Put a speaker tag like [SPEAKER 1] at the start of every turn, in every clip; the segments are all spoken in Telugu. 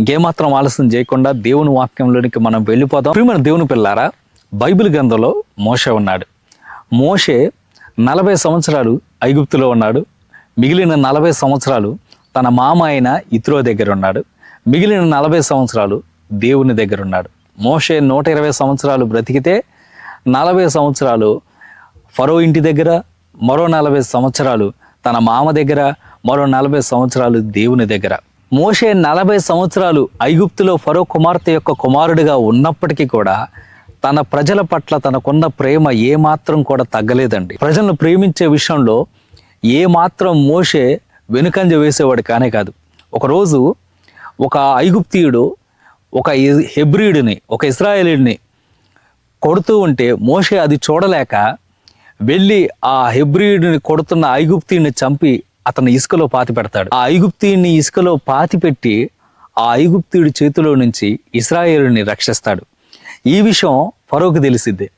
[SPEAKER 1] ఇంకేమాత్రం ఆలస్యం చేయకుండా దేవుని వాక్యంలోనికి మనం వెళ్ళిపోదాం. ప్రియమైన దేవుని పిల్లారా బైబిల్ గ్రంథంలో మోషే ఉన్నాడు. మోషే నలభై సంవత్సరాలు ఐగుప్తులో ఉన్నాడు. మిగిలిన నలభై సంవత్సరాలు తన మామ అయిన ఇత్రో దగ్గర ఉన్నాడు. మిగిలిన నలభై సంవత్సరాలు దేవుని దగ్గర ఉన్నాడు. మోషే నూట ఇరవై సంవత్సరాలు బ్రతికితే నలభై సంవత్సరాలు ఫరో ఇంటి దగ్గర మరో నలభై సంవత్సరాలు తన మామ దగ్గర మరో నలభై సంవత్సరాలు దేవుని దగ్గర. మోషే నలభై సంవత్సరాలు ఐగుప్తులో ఫరో కుమార్తె యొక్క కుమారుడిగా ఉన్నప్పటికీ కూడా తన ప్రజల పట్ల తనకున్న ప్రేమ ఏమాత్రం కూడా తగ్గలేదండి. ప్రజలను ప్రేమించే విషయంలో ఏమాత్రం మోషే వెనుకంజ వేసేవాడు కానే కాదు. ఒకరోజు ఒక ఐగుప్తీయుడు ఒక హెబ్రియుడిని ఒక ఇస్రాయేలీడిని కొడుతూ ఉంటే మోషే అది చూడలేక వెళ్ళి ఆ హెబ్రియుడిని కొడుతున్న ఐగుప్తీయుడిని చంపి అతను ఇసుకలో పాతి పెడతాడు. ఆ ఐగుప్తీయుడిని ఇసుకలో పాతి పెట్టి ఆ ఐగుప్తీయుడి చేతిలో నుంచి ఇస్రాయేలుని రక్షిస్తాడు. ఈ విషయం ఫరోకు తెలిసిద్ది.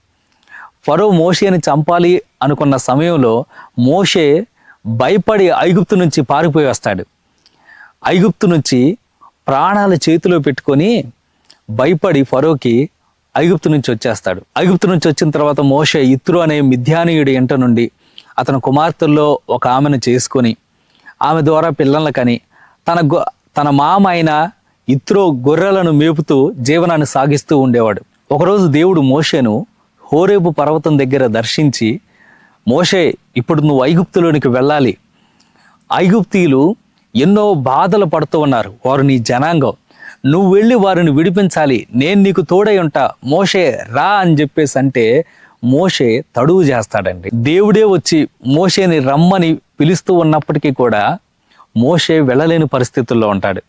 [SPEAKER 1] ఫరో మోషేని చంపాలి అనుకున్న సమయంలో మోషే భయపడి ఐగుప్తు నుంచి పారిపోయి వస్తాడు. ఐగుప్తు నుంచి ప్రాణాల చేతిలో పెట్టుకొని భయపడి ఫరోకి ఐగుప్తు నుంచి వచ్చేస్తాడు. ఐగుప్తు నుంచి వచ్చిన తర్వాత మోషే ఇత్రు అనే మిథ్యానీయుడి ఎంట నుండి అతని కుమార్తెల్లో ఒక ఆమెను చేసుకొని ఆమె ద్వారా పిల్లలకని కని తన గొ- తన మామ అయిన ఇత్రో గొర్రెలను మేపుతూ జీవనాన్ని సాగిస్తూ ఉండేవాడు. ఒకరోజు దేవుడు మోషేను హోరేబు పర్వతం దగ్గర దర్శించి మోషే ఇప్పుడు నువ్వు ఐగుప్తులోనికి వెళ్ళాలి. ఐగుప్తీయులు ఎన్నో బాధలు పడుతూ ఉన్నారు. వారు నీ జనాంగం. నువ్వు వెళ్ళి వారిని విడిపించాలి. నేను నీకు తోడై ఉంటా. మోషే రా అని చెప్పేసి అంటే మోషే తడువు చేస్తాడండి. దేవుడే వచ్చి మోషేని రమ్మని పిలుస్తూ ఉన్నప్పటికీ కూడా మోషే వెళ్ళలేని పరిస్థితుల్లో ఉంటాడు.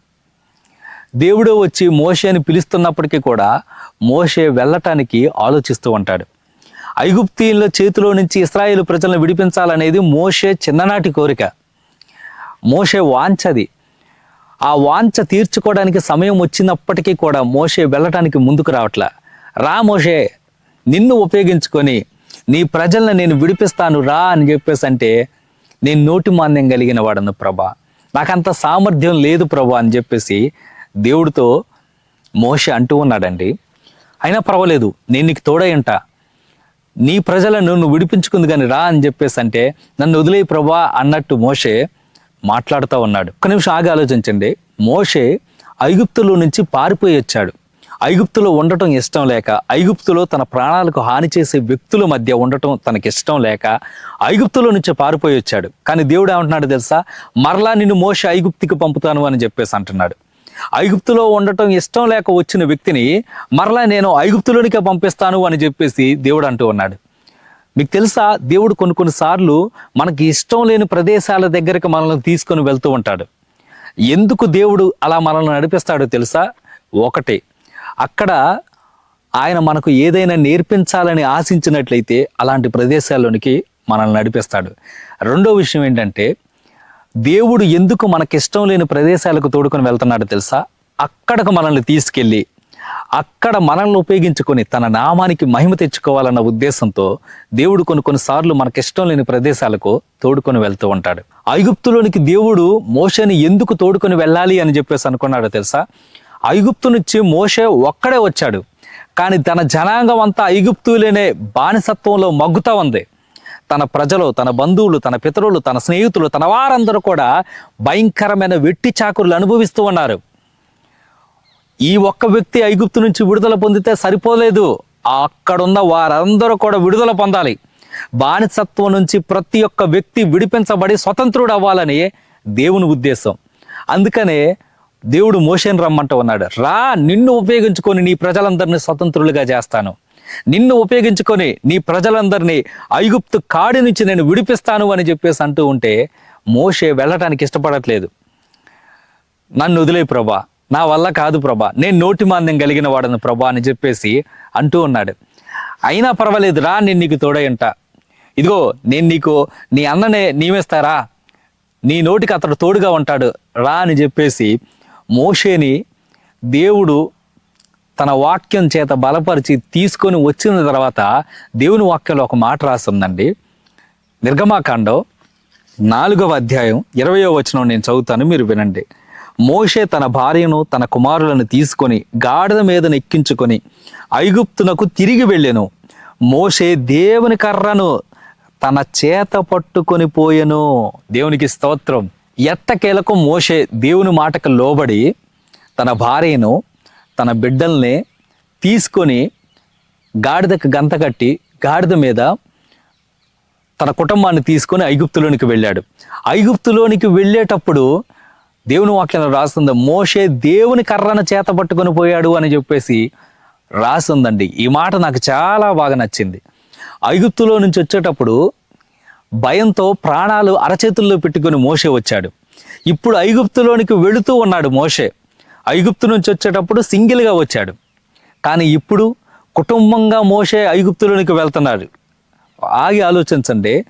[SPEAKER 1] దేవుడే వచ్చి మోషేని పిలుస్తున్నప్పటికీ కూడా మోషే వెళ్ళటానికి ఆలోచిస్తూ ఉంటాడు. ఐగుప్తీయుల చేతిలో నుంచి ఇస్రాయేల్ ప్రజలను విడిపించాలనేది మోషే చిన్ననాటి కోరిక. మోషే వాంఛది. ఆ వాంఛ తీర్చుకోవడానికి సమయం వచ్చినప్పటికీ కూడా మోషే వెళ్ళటానికి ముందుకు రావట్లా. రా మోషే నిన్ను ఉపయోగించుకొని నీ ప్రజలను నేను విడిపిస్తాను రా అని చెప్పేసి అంటే నేను నోటి మాన్యం కలిగిన వాడను ప్రభా. నాకంత సామర్థ్యం లేదు ప్రభా అని చెప్పేసి దేవుడితో మోషే అంటూ ఉన్నాడండి. అయినా పర్వాలేదు నేను నీకు తోడై ఉంటా. నీ ప్రజలను నువ్వు విడిపించుకుంది కానీ రా అని చెప్పేసి అంటే నన్ను వదిలే ప్రభా అన్నట్టు మోషే మాట్లాడుతూ ఉన్నాడు. ఒక నిమిషం ఆగి ఆలోచించండి. మోషే ఐగుప్తులో నుంచి పారిపోయి వచ్చాడు. ఐగుప్తులో ఉండటం ఇష్టం లేక ఐగుప్తులో తన ప్రాణాలకు హాని చేసే వ్యక్తుల మధ్య ఉండటం తనకి ఇష్టం లేక ఐగుప్తులో నుంచి పారిపోయి వచ్చాడు. కానీ దేవుడు ఏమంటున్నాడు తెలుసా? మరలా నిన్ను మోషే ఐగుప్తికి పంపుతాను అని చెప్పేసి అంటున్నాడు. ఐగుప్తులో ఉండటం ఇష్టం లేక వచ్చిన వ్యక్తిని మరలా నేను ఐగుప్తులోనికే పంపిస్తాను అని చెప్పేసి దేవుడు అంటూ ఉన్నాడు. మీకు తెలుసా? దేవుడు కొన్ని కొన్ని సార్లు మనకి ఇష్టం లేని ప్రదేశాల దగ్గరికి మనల్ని తీసుకొని వెళ్తూ ఉంటాడు. ఎందుకు దేవుడు అలా మనల్ని నడిపిస్తాడో తెలుసా? ఒకటి అక్కడ ఆయన మనకు ఏదైనా నేర్పించాలని ఆశించినట్లయితే అలాంటి ప్రదేశాల్లోనికి మనల్ని నడిపిస్తాడు. రెండో విషయం ఏంటంటే దేవుడు ఎందుకు మనకిష్టం లేని ప్రదేశాలకు తోడుకొని వెళ్తున్నాడో తెలుసా? అక్కడకు మనల్ని తీసుకెళ్ళి అక్కడ మనల్ని ఉపయోగించుకొని తన నామానికి మహిమ తెచ్చుకోవాలన్న ఉద్దేశంతో దేవుడు కొన్ని కొన్నిసార్లు మనకిష్టం లేని ప్రదేశాలకు తోడుకొని వెళ్తూ ఉంటాడు. ఐగుప్తులోనికి దేవుడు మోషని ఎందుకు తోడుకొని వెళ్ళాలి అని చెప్పేసి అనుకున్నాడో తెలుసా? ఐగుప్తు నుంచి మోషే ఒక్కడే వచ్చాడు. కానీ తన జనాంగం అంతా ఐగుప్తులేనే బానిసత్వంలో మగ్గుతా ఉంది. తన ప్రజలు తన బంధువులు తన పితరులు తన స్నేహితులు తన వారందరూ కూడా భయంకరమైన వెట్టి చాకులు అనుభవిస్తూ ఉన్నారు. ఈ ఒక్క వ్యక్తి ఐగుప్తు నుంచి విడుదల పొందితే సరిపోలేదు. అక్కడున్న వారందరూ కూడా విడుదల పొందాలి. బానిసత్వం నుంచి ప్రతి ఒక్క వ్యక్తి విడిపించబడి స్వతంత్రుడు అవ్వాలని దేవుని ఉద్దేశం. అందుకనే దేవుడు మోషన్ రమ్మంట ఉన్నాడు. రా నిన్ను ఉపయోగించుకొని నీ ప్రజలందరినీ స్వతంత్రులుగా చేస్తాను. నిన్ను ఉపయోగించుకొని నీ ప్రజలందరినీ ఐగుప్తు కాడి నుంచి నేను విడిపిస్తాను అని చెప్పేసి అంటూ ఉంటే మోషే వెళ్ళటానికి ఇష్టపడట్లేదు. నన్ను వదిలే ప్రభా. నా వల్ల కాదు ప్రభా. నేను నోటి మాంద్యం కలిగిన వాడను ప్రభా అని చెప్పేసి అంటూ ఉన్నాడు. అయినా పర్వాలేదు రా నేను నీకు తోడయంట ఇదిగో నేను నీకు నీ అన్ననే నియమిస్తారా నీ నోటికి అతడు తోడుగా ఉంటాడు. రా అని చెప్పేసి మోషేని దేవుడు తన వాక్యం చేత బలపరిచి తీసుకొని వచ్చిన తర్వాత దేవుని వాక్యంలో ఒక మాట రాస్తుందండి. నిర్గమాకాండం నాలుగవ అధ్యాయం ఇరవయో వచనం నేను చదువుతాను మీరు వినండి. మోషే తన భార్యను తన కుమారులను తీసుకొని గాడిద మీద ఎక్కించుకొని ఐగుప్తునకు తిరిగి వెళ్ళాను. మోషే దేవుని కర్రను తన చేత పట్టుకొని పోయెను. దేవునికి స్తోత్రం. ఎత్తకేలకు మోషే దేవుని మాటకు లోబడి తన భార్యను తన బిడ్డల్ని తీసుకొని గాడిదకు గంత కట్టి గాడిద మీద తన కుటుంబాన్ని తీసుకొని ఐగుప్తులోనికి వెళ్ళాడు. ఐగుప్తులోనికి వెళ్ళేటప్పుడు దేవుని వాక్యం రాస్తుంది మోషే దేవుని కర్రను చేత పట్టుకొని పోయాడు అని చెప్పేసి రాస్తుందండి. ఈ మాట నాకు చాలా బాగా నచ్చింది. ఐగుప్తులో నుంచి వచ్చేటప్పుడు భయంతో ప్రాణాలు అరచేతుల్లో పెట్టుకొని మోషే వచ్చాడు. ఇప్పుడు ఐగుప్తులోనికి వెళుతూ ఉన్నాడు మోషే. ఐగుప్తు నుంచి వచ్చేటప్పుడు సింగిల్గా వచ్చాడు. కానీ ఇప్పుడు కుటుంబంగా మోషే ఐగుప్తులోనికి వెళ్తున్నాడు. ఆగి ఆలోచించండి.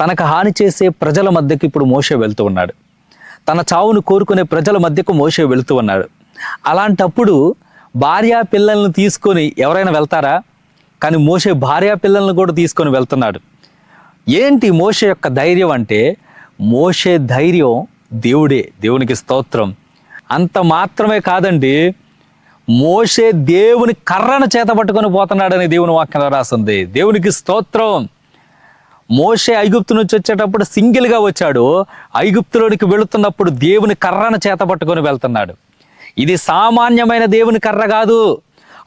[SPEAKER 1] తనకు హాని చేసే ప్రజల మధ్యకి ఇప్పుడు మోషే వెళ్తూ ఉన్నాడు. తన చావును కోరుకునే ప్రజల మధ్యకు మోషే వెళుతూ ఉన్నాడు. అలాంటప్పుడు భార్యా పిల్లల్ని తీసుకొని ఎవరైనా వెళ్తారా? కానీ మోషే భార్యా పిల్లలను కూడా తీసుకొని వెళ్తున్నాడు. ఏంటి మోషే యొక్క ధైర్యం అంటే? మోషే ధైర్యం దేవుడే దేవునికి స్తోత్రం. అంత మాత్రమే కాదండి మోషే దేవుని కర్రను చేత పట్టుకొని పోతున్నాడని దేవుని వాక్యంలో రాసింది. దేవునికి స్తోత్రం. మోషే ఐగుప్తు నుంచి వచ్చేటప్పుడు సింగిల్గా వచ్చాడు. ఐగుప్తులోనికి వెళుతున్నప్పుడు దేవుని కర్రను చేత పట్టుకొని వెళ్తున్నాడు. ఇది సామాన్యమైన దేవుని కర్ర కాదు.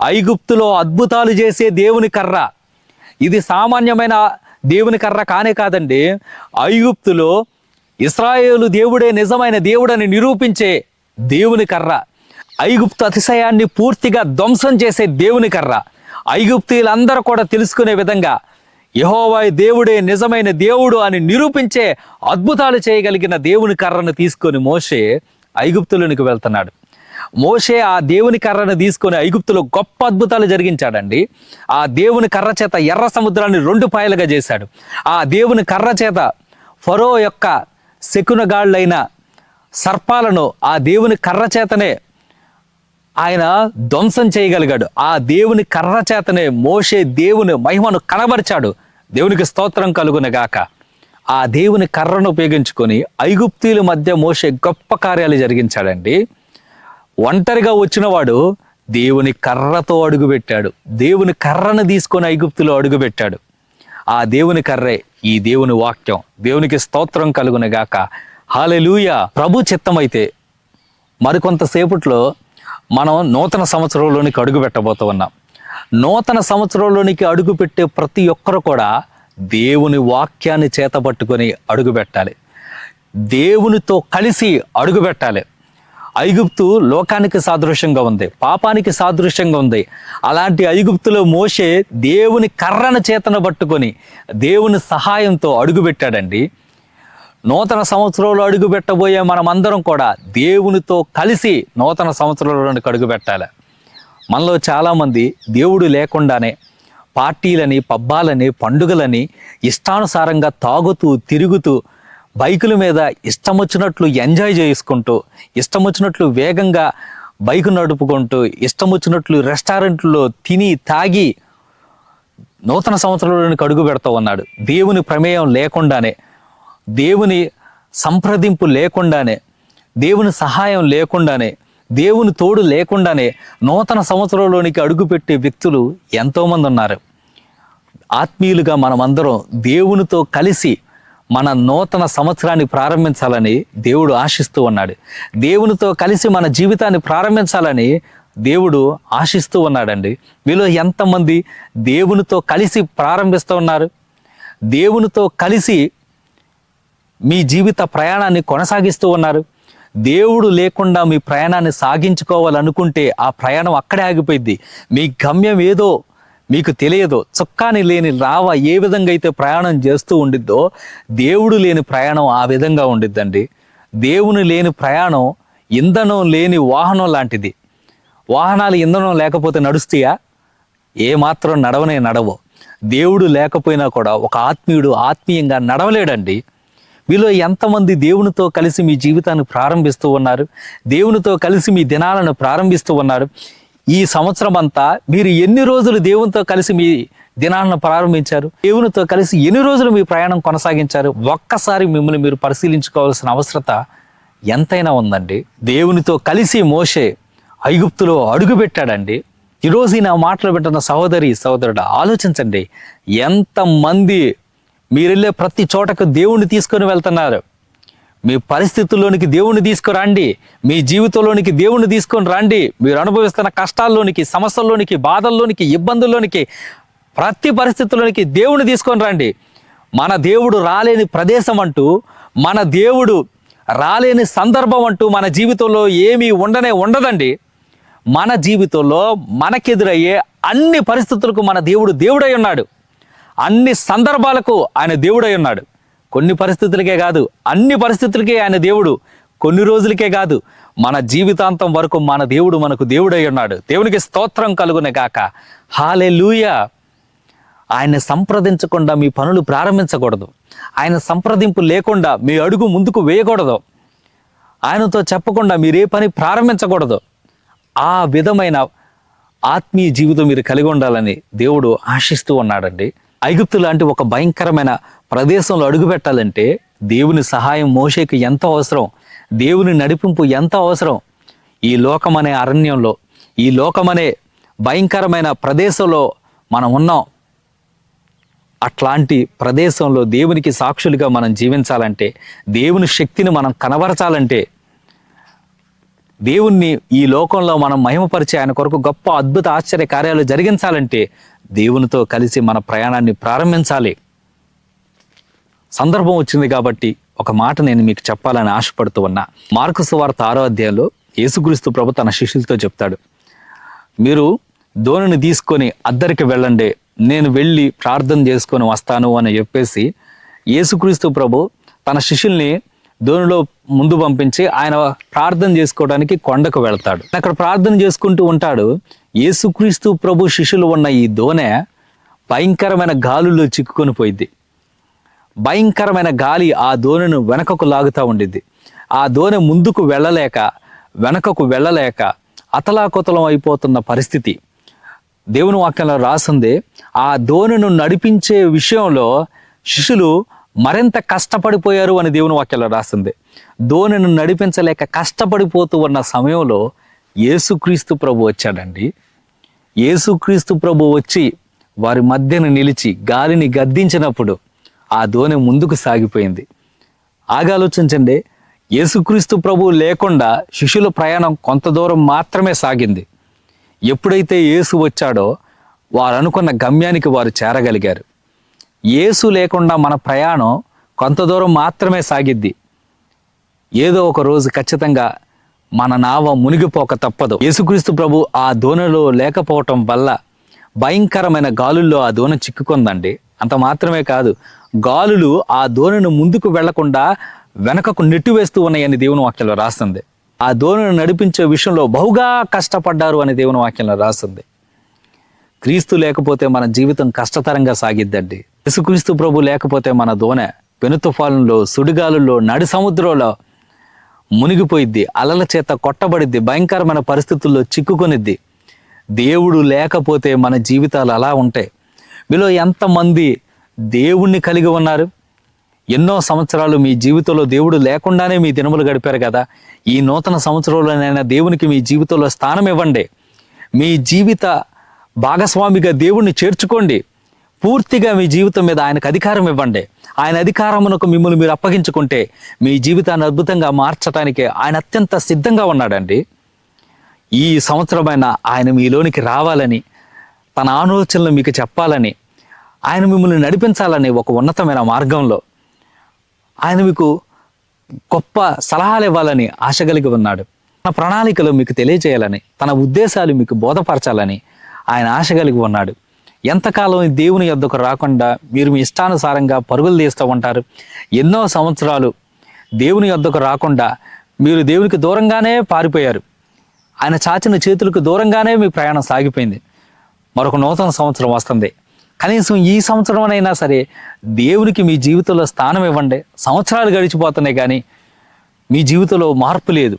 [SPEAKER 1] ఐగుప్తులో అద్భుతాలు చేసే దేవుని కర్ర. ఇది సామాన్యమైన దేవుని కర్ర కానే కాదండి. ఐగుప్తులో ఇస్రాయేలు దేవుడే నిజమైన దేవుడని నిరూపించే దేవుని కర్ర. ఐగుప్తు అతిశయాన్ని పూర్తిగా ధ్వంసం చేసే దేవుని కర్ర. ఐగుప్తీయులందరూ కూడా తెలుసుకునే విధంగా యహోవాయ్ దేవుడే నిజమైన దేవుడు అని నిరూపించే అద్భుతాలు చేయగలిగిన దేవుని కర్రను తీసుకొని మోసే ఐగుప్తులోనికి వెళ్తున్నాడు. మోషే ఆ దేవుని కర్రను తీసుకొని ఐగుప్తులో గొప్ప అద్భుతాలు జరిగించాడండి. ఆ దేవుని కర్ర చేత ఎర్ర సముద్రాన్ని రెండు పాయలుగా చేశాడు. ఆ దేవుని కర్ర చేత ఫరో యొక్క శకునగాళ్ళైన సర్పాలను ఆ దేవుని కర్ర చేతనే ఆయన ధ్వంసం చేయగలిగాడు. ఆ దేవుని కర్ర చేతనే మోషే దేవుని మహిమను కనబరిచాడు. దేవునికి స్తోత్రం కలుగునగాక. ఆ దేవుని కర్రను ఉపయోగించుకొని ఐగుప్తీల మధ్య మోషే గొప్ప కార్యాలు జరిగించాడండి. ఒంటరిగా వచ్చినవాడు దేవుని కర్రతో అడుగుపెట్టాడు. దేవుని కర్రను తీసుకొని ఐగుప్తులో అడుగుపెట్టాడు. ఆ దేవుని కర్రే ఈ దేవుని వాక్యం. దేవునికి స్తోత్రం కలుగునగాక హాలెలూయ ప్రభు చిత్తమైతే మరికొంతసేపట్లో మనం నూతన సంవత్సరంలోనికి అడుగు పెట్టబోతూ ఉన్నాం. నూతన సంవత్సరంలోనికి అడుగు పెట్టే ప్రతి ఒక్కరు కూడా దేవుని వాక్యాన్ని చేతపట్టుకొని అడుగు పెట్టాలి. దేవునితో కలిసి అడుగు పెట్టాలి. ఐగుప్తు లోకానికి సాదృశ్యంగా ఉంది పాపానికి సాదృశ్యంగా ఉంది. అలాంటి ఐగుప్తులో మోసే దేవుని కర్రను చేతన పట్టుకొని దేవుని సహాయంతో అడుగుపెట్టాడండి. నూతన సంవత్సరంలో అడుగుపెట్టబోయే మనమందరం కూడా దేవునితో కలిసి నూతన సంవత్సరంలోనికి అడుగుపెట్టాలి. మనలో చాలామంది దేవుడు లేకుండానే పార్టీలని పబ్బాలని పండుగలని ఇష్టానుసారంగా తాగుతూ తిరుగుతూ బైకుల మీద ఇష్టం వచ్చినట్లు ఎంజాయ్ చేసుకుంటూ ఇష్టం వచ్చినట్లు వేగంగా బైక్ నడుపుకుంటూ ఇష్టం వచ్చినట్లు రెస్టారెంట్లో తిని తాగి నూతన సంవత్సరంలోనికి అడుగు పెడతా ఉన్నాడు. దేవుని ప్రమేయం లేకుండానే దేవుని సంప్రదింపు లేకుండానే దేవుని సహాయం లేకుండానే దేవుని తోడు లేకుండానే నూతన సంవత్సరంలోనికి అడుగుపెట్టే వ్యక్తులు ఎంతోమంది ఉన్నారు. ఆత్మీయులుగా మనమందరం దేవునితో కలిసి మన నూతన సంవత్సరాన్ని ప్రారంభించాలని దేవుడు ఆశిస్తూ ఉన్నాడు. దేవునితో కలిసి మన జీవితాన్ని ప్రారంభించాలని దేవుడు ఆశిస్తూ ఉన్నాడండి. మీలో ఎంతమంది దేవునితో కలిసి ప్రారంభిస్తూ ఉన్నారు? దేవునితో కలిసి మీ జీవిత ప్రయాణాన్ని కొనసాగిస్తూ ఉన్నారు. దేవుడు లేకుండా మీ ప్రయాణాన్ని సాగించుకోవాలనుకుంటే ఆ ప్రయాణం అక్కడే ఆగిపోయింది మీ గమ్యం ఏదో మీకు తెలియదు. చుక్కాని లేని రావ ఏ విధంగా అయితే ప్రయాణం చేస్తూ ఉండిద్దో దేవుడు లేని ప్రయాణం ఆ విధంగా ఉండిద్దండి. దేవుని లేని ప్రయాణం ఇంధనం లేని వాహనం లాంటిది. వాహనాలు ఇంధనం లేకపోతే నడుస్తాయా? ఏ మాత్రం నడవనే నడవు. దేవుడు లేకపోయినా కూడా ఒక ఆత్మీయుడు ఆత్మీయంగా నడవలేడండి. మీలో ఎంతమంది దేవునితో కలిసి మీ జీవితాన్ని ప్రారంభిస్తూ ఉన్నారు? దేవునితో కలిసి మీ దినాలను ప్రారంభిస్తూ ఉన్నారు? ఈ సంవత్సరం అంతా మీరు ఎన్ని రోజులు దేవునితో కలిసి మీ దినాలను ప్రారంభించారు? దేవునితో కలిసి ఎన్ని రోజులు మీ ప్రయాణం కొనసాగించారు? ఒక్కసారి మిమ్మల్ని మీరు పరిశీలించుకోవాల్సిన అవసరత ఎంతైనా ఉందండి. దేవునితో కలిసి మోషే ఐగుప్తులో అడుగుపెట్టాడండి. ఈరోజు నా మాటలు పెట్టిన సహోదరి సహోదరుడు ఆలోచించండి. ఎంతమంది మీరు వెళ్ళే ప్రతి చోటకు దేవుణ్ణి తీసుకొని వెళ్తున్నారు? మీ పరిస్థితుల్లోనికి దేవుణ్ణి తీసుకురండి. మీ జీవితంలోనికి దేవుణ్ణి తీసుకొని రండి. మీరు అనుభవిస్తున్న కష్టాల్లోనికి సమస్యల్లోనికి బాధల్లోనికి ఇబ్బందుల్లోనికి ప్రతి పరిస్థితుల్లోనికి దేవుణ్ణి తీసుకొని రండి. మన దేవుడు రాలేని ప్రదేశం అంటూ మన దేవుడు రాలేని సందర్భం అంటూ మన జీవితంలో ఏమీ ఉండనే ఉండదండి. మన జీవితంలో మనకెదురయ్యే అన్ని పరిస్థితులకు మన దేవుడు దేవుడై ఉన్నాడు. అన్ని సందర్భాలకు ఆయన దేవుడై ఉన్నాడు. కొన్ని పరిస్థితులకే కాదు అన్ని పరిస్థితులకే ఆయన దేవుడు. కొన్ని రోజులకే కాదు మన జీవితాంతం వరకు మన దేవుడు మనకు దేవుడై ఉన్నాడు. దేవునికి స్తోత్రం కలుగునే కాక హాలే ఆయన్ని సంప్రదించకుండా మీ పనులు ప్రారంభించకూడదు. ఆయన సంప్రదింపు లేకుండా మీ అడుగు ముందుకు వేయకూడదు. ఆయనతో చెప్పకుండా మీరు ఏ పని ప్రారంభించకూడదు. ఆ విధమైన ఆత్మీయ జీవితం మీరు కలిగి ఉండాలని దేవుడు ఆశిస్తూ ఉన్నాడండి. ఐగుప్తు లాంటి ఒక భయంకరమైన ప్రదేశంలో అడుగుపెట్టాలంటే దేవుని సహాయం మోషేకి ఎంత అవసరం? దేవుని నడిపింపు ఎంత అవసరం? ఈ లోకమనే అరణ్యంలో ఈ లోకమనే భయంకరమైన ప్రదేశంలో మనం ఉన్నాం. అట్లాంటి ప్రదేశంలో దేవునికి సాక్షులుగా మనం జీవించాలంటే దేవుని శక్తిని మనం కనబరచాలంటే దేవుణ్ణి ఈ లోకంలో మనం మహిమపరిచే ఆయన కొరకు గొప్ప అద్భుత ఆశ్చర్య కార్యాలు జరిగించాలంటే దేవునితో కలిసి మన ప్రయాణాన్ని ప్రారంభించాలి. సందర్భం వచ్చింది కాబట్టి ఒక మాట నేను మీకు చెప్పాలని ఆశపడుతూ ఉన్నా. మార్కు సువార్త ఆరో అధ్యాయంలో యేసుక్రీస్తు ప్రభు తన శిష్యులతో చెప్తాడు. మీరు దోణిని తీసుకొని అద్దరికి వెళ్ళండి నేను వెళ్ళి ప్రార్థన చేసుకొని వస్తాను అని చెప్పేసి యేసుక్రీస్తు ప్రభు తన శిష్యుల్ని దోనిలో ముందు పంపించి ఆయన ప్రార్థన చేసుకోవడానికి కొండకు వెళ్తాడు. అక్కడ ప్రార్థన చేసుకుంటూ ఉంటాడు. యేసుక్రీస్తు ప్రభు శిష్యులు ఉన్న ఈ దోణె భయంకరమైన గాలుల్లో చిక్కుకొని పోయింది. భయంకరమైన గాలి ఆ దోణను వెనకకు లాగుతూ ఉండిద్ది ఆ దోణె ముందుకు వెళ్ళలేక వెనకకు వెళ్ళలేక అతలాకుతలం అయిపోతున్న పరిస్థితి. దేవుని వాక్యంలో రాసింది ఆ దోణిను నడిపించే విషయంలో శిష్యులు మరింత కష్టపడిపోయారు అని దేవుని వాక్యంలో రాసింది. దోణిను నడిపించలేక కష్టపడిపోతూ ఉన్న సమయంలో యేసుక్రీస్తు ప్రభు వచ్చాడండి. యేసుక్రీస్తు ప్రభు వచ్చి వారి మధ్యన నిలిచి గాలిని గద్దించినప్పుడు ఆ దోణి ముందుకు సాగిపోయింది. ఆగాలోచించండి. యేసుక్రీస్తు ప్రభు లేకుండా శిష్యుల ప్రయాణం కొంత దూరం మాత్రమే సాగింది. ఎప్పుడైతే యేసు వచ్చాడో వారు అనుకున్న గమ్యానికి వారు చేరగలిగారు. యేసు లేకుండా మన ప్రయాణం కొంత దూరం మాత్రమే సాగిద్ది. ఏదో ఒక రోజు ఖచ్చితంగా మన నావ మునిగిపోక తప్పదు. యేసుక్రీస్తు ప్రభు ఆ దోణలో లేకపోవటం వల్ల భయంకరమైన గాలుల్లో ఆ దోణ చిక్కుకుందండి. అంత మాత్రమే కాదు గాలులు ఆ దోణను ముందుకు వెళ్ళకుండా వెనకకు నెట్టివేస్తూ ఉన్నాయని దేవుని వాక్యంలో రాస్తుంది. ఆ దోణను నడిపించే విషయంలో బహుగా కష్టపడ్డారు అని దేవుని వాక్యంలో రాస్తుంది. క్రీస్తు లేకపోతే మన జీవితం కష్టతరంగా సాగిద్దండి. యేసుక్రీస్తు ప్రభు లేకపోతే మన దోణ పెను తుఫానులో సుడిగాలుల్లో నడి సముద్రంలో మునిగిపోయిద్ది అలల చేత కొట్టబడిద్ది భయంకరమైన పరిస్థితుల్లో చిక్కుకొనిద్ది. దేవుడు లేకపోతే మన జీవితాలు అలా ఉంటాయి. మీలో ఎంతమంది దేవుణ్ణి కలిగి ఉన్నారు? ఎన్నో సంవత్సరాలు మీ జీవితంలో దేవుడు లేకుండానే మీ దినములు గడిపారు కదా. ఈ నూతన సంవత్సరంలోనైనా దేవునికి మీ జీవితంలో స్థానం ఇవ్వండి. మీ జీవిత భాగస్వామిగా దేవుణ్ణి చేర్చుకోండి. పూర్తిగా మీ జీవితం మీద ఆయనకు అధికారం ఇవ్వండి. ఆయన అధికారమునకు మిమ్మల్ని మీరు అప్పగించుకుంటే మీ జీవితాన్ని అద్భుతంగా మార్చడానికి ఆయన అత్యంత సిద్ధంగా ఉన్నాడండి. ఈ సంవత్సరమైన ఆయన మీలోనికి రావాలని తన ఆలోచనలు మీకు చెప్పాలని ఆయన మిమ్మల్ని నడిపించాలని ఒక ఉన్నతమైన మార్గంలో ఆయన మీకు గొప్ప సలహాలు ఇవ్వాలని ఆశ కలిగి ఉన్నాడు. తన ప్రణాళికలు మీకు తెలియజేయాలని తన ఉద్దేశాలు మీకు బోధపరచాలని ఆయన ఆశ కలిగి ఉన్నాడు. ఎంతకాలం దేవుని యొద్దకు రాకుండా మీరు మీ ఇష్టానుసారంగా పరుగులు తీస్తూ ఉంటారు. ఎన్నో సంవత్సరాలు దేవుని యొద్దకు రాకుండా మీరు దేవునికి దూరంగానే పారిపోయారు. ఆయన చాచిన చేతులకు దూరంగానే మీ ప్రయాణం సాగిపోయింది. మరొక నూతన సంవత్సరం వస్తుంది. కనీసం ఈ సంవత్సరంనైనా సరే దేవునికి మీ జీవితంలో స్థానం ఇవ్వండి. సంవత్సరాలు గడిచిపోతున్నాయి కానీ మీ జీవితంలో మార్పు లేదు.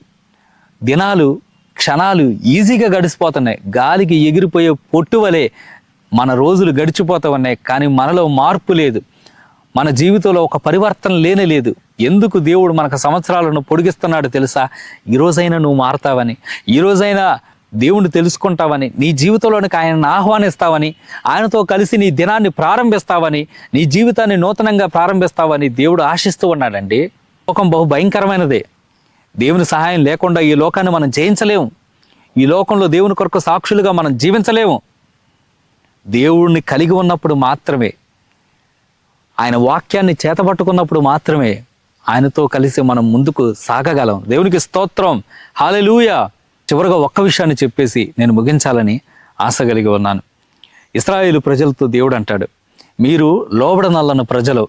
[SPEAKER 1] దినాలు క్షణాలు ఈజీగా గడిచిపోతున్నాయి గాలికి ఎగిరిపోయే పొట్టు వలె మన రోజులు గడిచిపోతూ ఉన్నాయి కానీ మనలో మార్పు లేదు. మన జీవితంలో ఒక పరివర్తన లేనే లేదు. ఎందుకు దేవుడు మనకు సంవత్సరాలను పొడిగిస్తున్నాడు తెలుసా? ఈ నువ్వు మారతావని ఈరోజైనా దేవుణ్ణి తెలుసుకుంటావని నీ జీవితంలోనికి ఆయనను ఆహ్వానిస్తావని ఆయనతో కలిసి నీ దినాన్ని ప్రారంభిస్తావని నీ జీవితాన్ని నూతనంగా ప్రారంభిస్తావని దేవుడు ఆశిస్తూ ఉన్నాడండి. లోకం బహు భయంకరమైనదే దేవుని సహాయం లేకుండా ఈ లోకాన్ని మనం జయించలేము. ఈ లోకంలో దేవుని కొరకు సాక్షులుగా మనం జీవించలేము. దేవుణ్ణి కలిగి ఉన్నప్పుడు మాత్రమే ఆయన వాక్యాన్ని చేతపట్టుకున్నప్పుడు మాత్రమే ఆయనతో కలిసి మనం ముందుకు సాగగలం. దేవునికి స్తోత్రం. హాలెలూయ చివరిగా ఒక్క విషయాన్ని చెప్పేసి నేను ముగించాలని ఆశ కలిగి ఉన్నాను. ఇస్రాయేలు ప్రజలతో దేవుడు అంటాడు మీరు లోబడనల్లను ప్రజలు.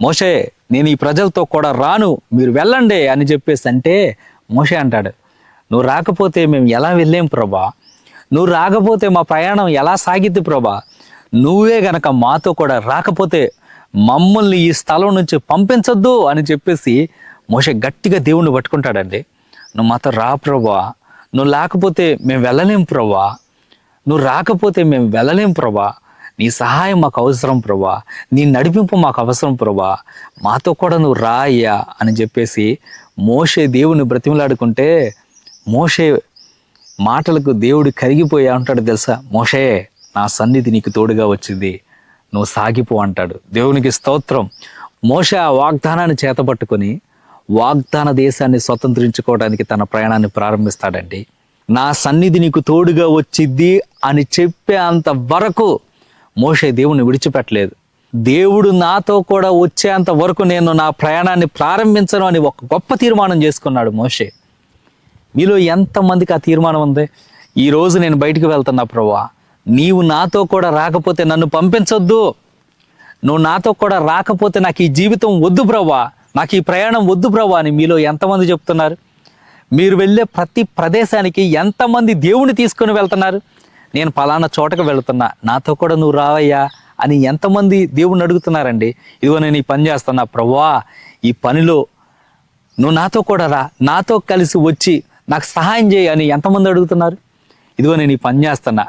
[SPEAKER 1] మోషే నేను ఈ ప్రజలతో కూడా రాను. మీరు వెళ్ళండి అని చెప్పేసి అంటే మోషే అంటాడు నువ్వు రాకపోతే మేము ఎలా వెళ్ళేం ప్రభా? నువ్వు రాకపోతే మా ప్రయాణం ఎలా సాగిద్ది ప్రభా? నువ్వే గనక మాతో కూడా రాకపోతే మమ్మల్ని ఈ స్థలం నుంచి పంపించొద్దు అని చెప్పేసి మోష గట్టిగా దేవుణ్ణి పట్టుకుంటాడండి. నువ్వు మాతో రా ప్రభా. నువ్వు లేకపోతే మేము వెళ్ళలేం ప్రభా. నువ్వు రాకపోతే మేము వెళ్ళలేం ప్రభా. నీ సహాయం మాకు అవసరం ప్రభా. నీ నడిపింపు మాకు అవసరం ప్రభా. మాతో కూడా నువ్వు రా అయ్యా అని చెప్పేసి మోషే దేవుని బ్రతిమలాడుకుంటే మోషే మాటలకు దేవుడు కరిగిపోయా అంటాడు తెలుసా? మోషే నా సన్నిధి నీకు తోడుగా వచ్చింది. నువ్వు సాగిపో అంటాడు. దేవునికి స్తోత్రం. మోష ఆ వాగ్దానాన్ని చేతపట్టుకొని వాగ్దాన దేశాన్ని స్వతంత్రించుకోవడానికి తన ప్రయాణాన్ని ప్రారంభిస్తాడండి. నా సన్నిధి నీకు తోడుగా వచ్చిద్ది అని చెప్పే అంత వరకు మోషే దేవుని విడిచిపెట్టలేదు. దేవుడు నాతో కూడా వచ్చేంత వరకు నేను నా ప్రయాణాన్ని ప్రారంభించను అని ఒక గొప్ప తీర్మానం చేసుకున్నాడు మోషే. మీలో ఎంతమందికి ఆ తీర్మానం ఉంది? ఈ రోజు నేను బయటికి వెళ్తున్నా ప్రభా నీవు నాతో కూడా రాకపోతే నన్ను పంపించొద్దు. నువ్వు నాతో కూడా రాకపోతే నాకు ఈ జీవితం వద్దు ప్రభా నాకు ఈ ప్రయాణం వద్దు ప్రభా అని మీలో ఎంతమంది చెప్తున్నారు? మీరు వెళ్ళే ప్రతి ప్రదేశానికి ఎంతమంది దేవుని తీసుకొని వెళ్తున్నారు? నేను పలానా చోటకు వెళుతున్నా. నాతో కూడా నువ్వు రావయ్యా అని ఎంతమంది దేవుణ్ణి అడుగుతున్నారండి? ఇదిగో నేను ఈ పని చేస్తున్నా ప్రభా ఈ పనిలో నువ్వు నాతో కూడా రా. నాతో కలిసి వచ్చి నాకు సహాయం చేయి అని ఎంతమంది అడుగుతున్నారు? ఇదిగో నేను ఈ పని చేస్తున్నా.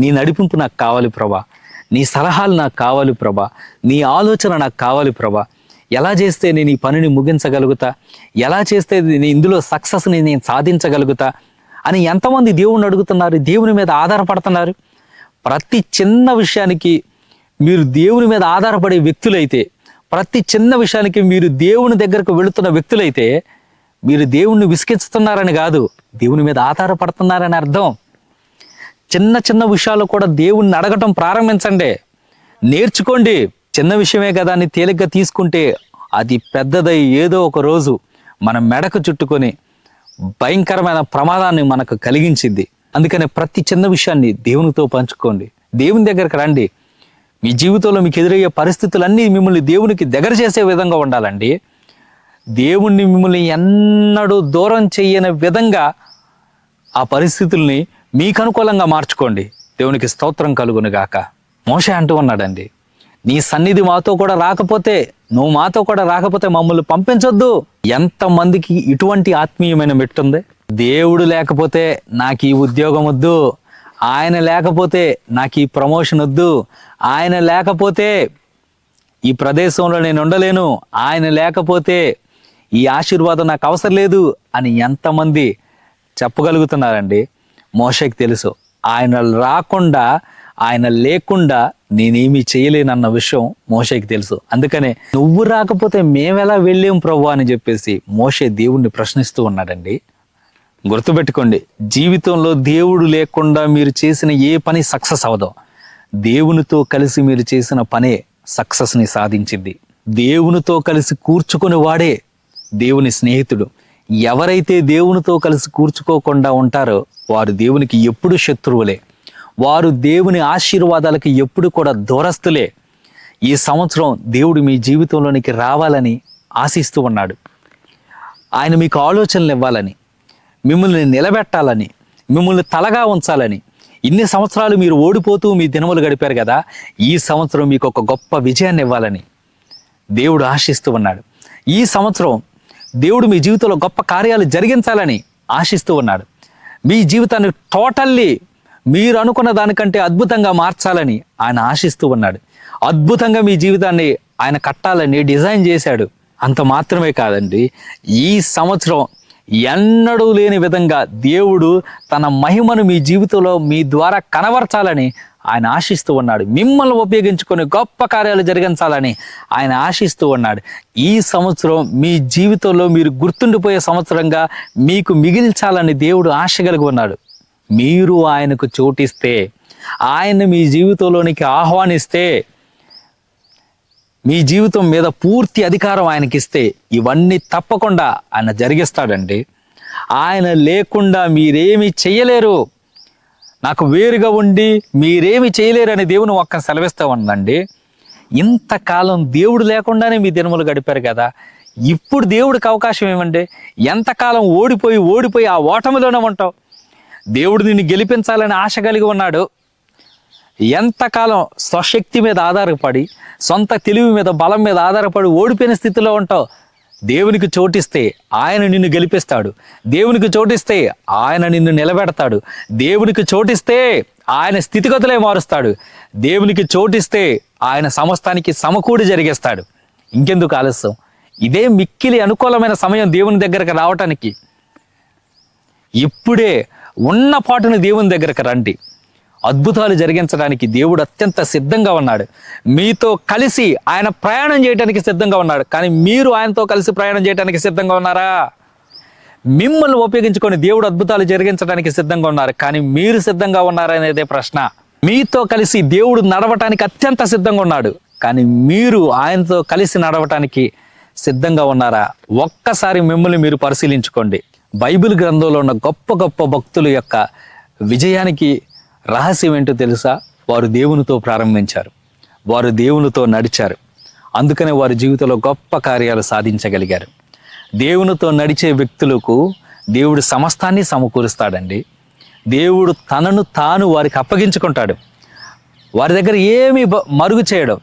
[SPEAKER 1] నీ నడిపింపు నాకు కావాలి ప్రభా. నీ సలహాలు నాకు కావాలి ప్రభా. నీ ఆలోచన నాకు కావాలి ప్రభా. ఎలా చేస్తే నేను ఈ పనిని ముగించగలుగుతా? ఎలా చేస్తే నేను ఇందులో సక్సెస్ని నేను సాధించగలుగుతా? అని ఎంతమంది దేవుణ్ణి అడుగుతున్నారు? దేవుని మీద ఆధారపడుతున్నారు? ప్రతి చిన్న విషయానికి మీరు దేవుని మీద ఆధారపడే వ్యక్తులైతే ప్రతి చిన్న విషయానికి మీరు దేవుని దగ్గరకు వెళుతున్న వ్యక్తులైతే మీరు దేవుణ్ణి విసిగించుతున్నారని కాదు దేవుని మీద ఆధారపడుతున్నారని అర్థం. చిన్న చిన్న విషయాలు కూడా దేవుణ్ణి అడగటం ప్రారంభించండి. నేర్చుకోండి. చిన్న విషయమే కదా అని తేలిగ్గా తీసుకుంటే అది పెద్దదై ఏదో ఒక రోజు మన మెడకు చుట్టుకొని భయంకరమైన ప్రమాదాన్ని మనకు కలిగించింది. అందుకనే ప్రతి చిన్న విషయాన్ని దేవునితో పంచుకోండి. దేవుని దగ్గరికి రండి. మీ జీవితంలో మీకు ఎదురయ్యే పరిస్థితులన్నీ మిమ్మల్ని దేవునికి దగ్గర చేసే విధంగా ఉండాలండి. దేవుణ్ణి మిమ్మల్ని ఎన్నడూ దూరం చేయని విధంగా ఆ పరిస్థితుల్ని మీకు అనుకూలంగా మార్చుకోండి. దేవునికి స్తోత్రం కలుగునుగాక గాక. అంటూ ఉన్నాడండి నీ సన్నిధి మాతో కూడా రాకపోతే నువ్వు మాతో కూడా రాకపోతే మమ్మల్ని పంపించొద్దు. ఎంతమందికి ఇటువంటి ఆత్మీయమైన మెట్టుంది దేవుడు లేకపోతే నాకు ఈ ఉద్యోగం వద్దు. ఆయన లేకపోతే నాకు ఈ ప్రమోషన్ వద్దు. ఆయన లేకపోతే ఈ ప్రదేశంలో నేను ఉండలేను. ఆయన లేకపోతే ఈ ఆశీర్వాదం నాకు అవసరం లేదు అని ఎంతమంది చెప్పగలుగుతున్నారండి? మోషకి తెలుసు. ఆయన రాకుండా ఆయన లేకుండా నేనేమీ చేయలేనన్న విషయం మోషకి తెలుసు. అందుకనే నువ్వు రాకపోతే మేమెలా వెళ్ళాం ప్రభు అని చెప్పేసి మోషే దేవుణ్ణి ప్రశ్నిస్తూ ఉన్నాడండి. గుర్తుపెట్టుకోండి జీవితంలో దేవుడు లేకుండా మీరు చేసిన ఏ పని సక్సెస్ అవ్వదు. దేవునితో కలిసి మీరు చేసిన పనే సక్సెస్ని సాధించింది. దేవునితో కలిసి కూర్చుకుని వాడే దేవుని స్నేహితుడు. ఎవరైతే దేవునితో కలిసి కూర్చుకోకుండా ఉంటారో వారు దేవునికి ఎప్పుడు శత్రువులే. వారు దేవుని ఆశీర్వాదాలకు ఎప్పుడు కూడా దూరస్తులే. ఈ సంవత్సరం దేవుడు మీ జీవితంలోనికి రావాలని ఆశిస్తూ ఉన్నాడు. ఆయన మీకు ఆలోచనలు ఇవ్వాలని మిమ్మల్ని నిలబెట్టాలని మిమ్మల్ని తలగా ఉంచాలని ఇన్ని సంవత్సరాలు మీరు ఓడిపోతూ మీ దినములు గడిపారు కదా ఈ సంవత్సరం మీకు ఒక గొప్ప విజయాన్ని ఇవ్వాలని దేవుడు ఆశిస్తూ ఉన్నాడు. ఈ సంవత్సరం దేవుడు మీ జీవితంలో గొప్ప కార్యాలు జరిగించాలని ఆశిస్తూ ఉన్నాడు. మీ జీవితాన్ని టోటల్లీ మీరు అనుకున్న దానికంటే అద్భుతంగా మార్చాలని ఆయన ఆశిస్తూ ఉన్నాడు. అద్భుతంగా మీ జీవితాన్ని ఆయన కట్టాలని డిజైన్ చేశాడు. అంత మాత్రమే కాదండి ఈ సంవత్సరం ఎన్నడూ లేని విధంగా దేవుడు తన మహిమను మీ జీవితంలో మీ ద్వారా కనబరచాలని ఆయన ఆశిస్తూ ఉన్నాడు. మిమ్మల్ని ఉపయోగించుకొని గొప్ప కార్యాలు జరిగించాలని ఆయన ఆశిస్తూ ఉన్నాడు. ఈ సంవత్సరం మీ జీవితంలో మీరు గుర్తుండిపోయే సంవత్సరంగా మీకు మిగిల్చాలని దేవుడు ఆశ కలిగి ఉన్నాడు. మీరు ఆయనకు చోటిస్తే ఆయన మీ జీవితంలోనికి ఆహ్వానిస్తే మీ జీవితం మీద పూర్తి అధికారం ఆయనకిస్తే ఇవన్నీ తప్పకుండా ఆయన జరిగిస్తాడండి. ఆయన లేకుండా మీరేమి చేయలేరు. నాకు వేరుగా ఉండి మీరేమి చేయలేరని దేవుని ఒక్కని సెలవిస్తూ ఉందండి. ఇంతకాలం దేవుడు లేకుండానే మీ దినములు గడిపారు కదా. ఇప్పుడు దేవుడికి అవకాశం ఏమండి? ఎంతకాలం ఓడిపోయి ఓడిపోయి ఆ ఓటమిలోనే ఉంటావు? దేవుడు నిన్ను గెలిపించాలని ఆశ కలిగి ఉన్నాడు. ఎంతకాలం స్వశక్తి మీద ఆధారపడి సొంత తెలివి మీద బలం మీద ఆధారపడి ఓడిపోయిన స్థితిలో ఉంటావు? దేవునికి చోటిస్తే ఆయన నిన్ను గెలిపిస్తాడు. దేవునికి చోటిస్తే ఆయన నిన్ను నిలబెడతాడు. దేవునికి చోటిస్తే ఆయన స్థితిగతులే మారుస్తాడు. దేవునికి చోటిస్తే ఆయన సమస్తానికి సమకూడి జరిగేస్తాడు. ఇంకెందుకు ఆలస్యం? ఇదే మిక్కిలి అనుకూలమైన సమయం దేవుని దగ్గరకు రావటానికి. ఇప్పుడే ఉన్న పాటును దేవుని దగ్గరకు రండి. అద్భుతాలు జరిగించడానికి దేవుడు అత్యంత సిద్ధంగా ఉన్నాడు. మీతో కలిసి ఆయన ప్రయాణం చేయడానికి సిద్ధంగా ఉన్నాడు. కానీ మీరు ఆయనతో కలిసి ప్రయాణం చేయడానికి సిద్ధంగా ఉన్నారా? మిమ్మల్ని ఉపయోగించుకొని దేవుడు అద్భుతాలు జరిగించడానికి సిద్ధంగా ఉన్నారు. కానీ మీరు సిద్ధంగా ఉన్నారా అనేదే ప్రశ్న. మీతో కలిసి దేవుడు నడవటానికి అత్యంత సిద్ధంగా ఉన్నాడు. కానీ మీరు ఆయనతో కలిసి నడవటానికి సిద్ధంగా ఉన్నారా? ఒక్కసారి మిమ్మల్ని మీరు పరిశీలించుకోండి. బైబిల్ గ్రంథంలో ఉన్న గొప్ప గొప్ప భక్తుల యొక్క విజయానికి రహస్యం ఏంటో తెలుసా? వారు దేవునితో ప్రారంభించారు. వారు దేవునితో నడిచారు. అందుకనే వారి జీవితంలో గొప్ప కార్యాలు సాధించగలిగారు. దేవునితో నడిచే వ్యక్తులకు దేవుడు సమస్తాన్ని సమకూరుస్తాడండి. దేవుడు తనను తాను వారికి అప్పగించుకుంటాడు. వారి దగ్గర ఏమి బ- మరుగు చేయడం.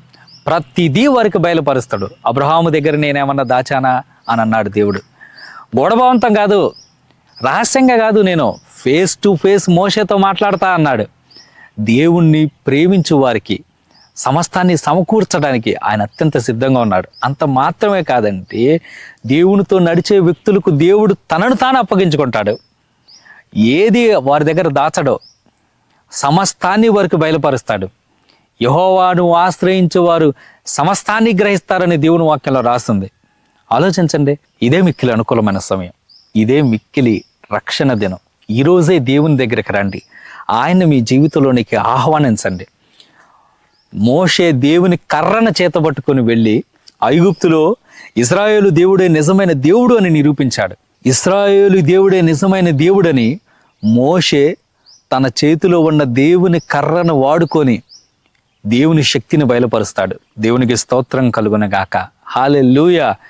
[SPEAKER 1] ప్రతిదీ వారికి బయలుపరుస్తాడు. అబ్రహాము దగ్గర నేనేమన్నా దాచానా? అని అన్నాడు దేవుడు. గొడవంతం కాదు. రహస్యంగా కాదు నేను. ఫేస్ టు ఫేస్ మోషతో మాట్లాడతా అన్నాడు. దేవుణ్ణి ప్రేమించు వారికి సమస్తాన్ని సమకూర్చడానికి ఆయన అత్యంత సిద్ధంగా ఉన్నాడు. అంత మాత్రమే కాదంటే దేవునితో నడిచే వ్యక్తులకు దేవుడు తనను తాను అప్పగించుకుంటాడు. ఏది వారి దగ్గర దాచడో సమస్తాన్ని వారికి బయలుపరుస్తాడు. యహోవాను ఆశ్రయించేవారు సమస్తాన్ని గ్రహిస్తారని దేవుని వాక్యంలో రాస్తుంది ఆలోచించండి ఇదే మిక్కిలి అనుకూలమైన సమయం. ఇదే మిక్కిలి రక్షణ దినం. ఈరోజే దేవుని దగ్గరికి రండి. ఆయన మీ జీవితంలోనికి ఆహ్వానించండి. మోషే దేవుని కర్రన చేతబట్టుకొని వెళ్ళి ఐగుప్తులో ఇస్రాయేలు దేవుడే నిజమైన దేవుడు అని నిరూపించాడు. ఇస్రాయేలు దేవుడే నిజమైన దేవుడని మోషే తన చేతిలో ఉన్న దేవుని కర్రను వాడుకొని దేవుని శక్తిని బయలుపరుస్తాడు. దేవునికి స్తోత్రం కలుగునగాక. హాలెలూయా!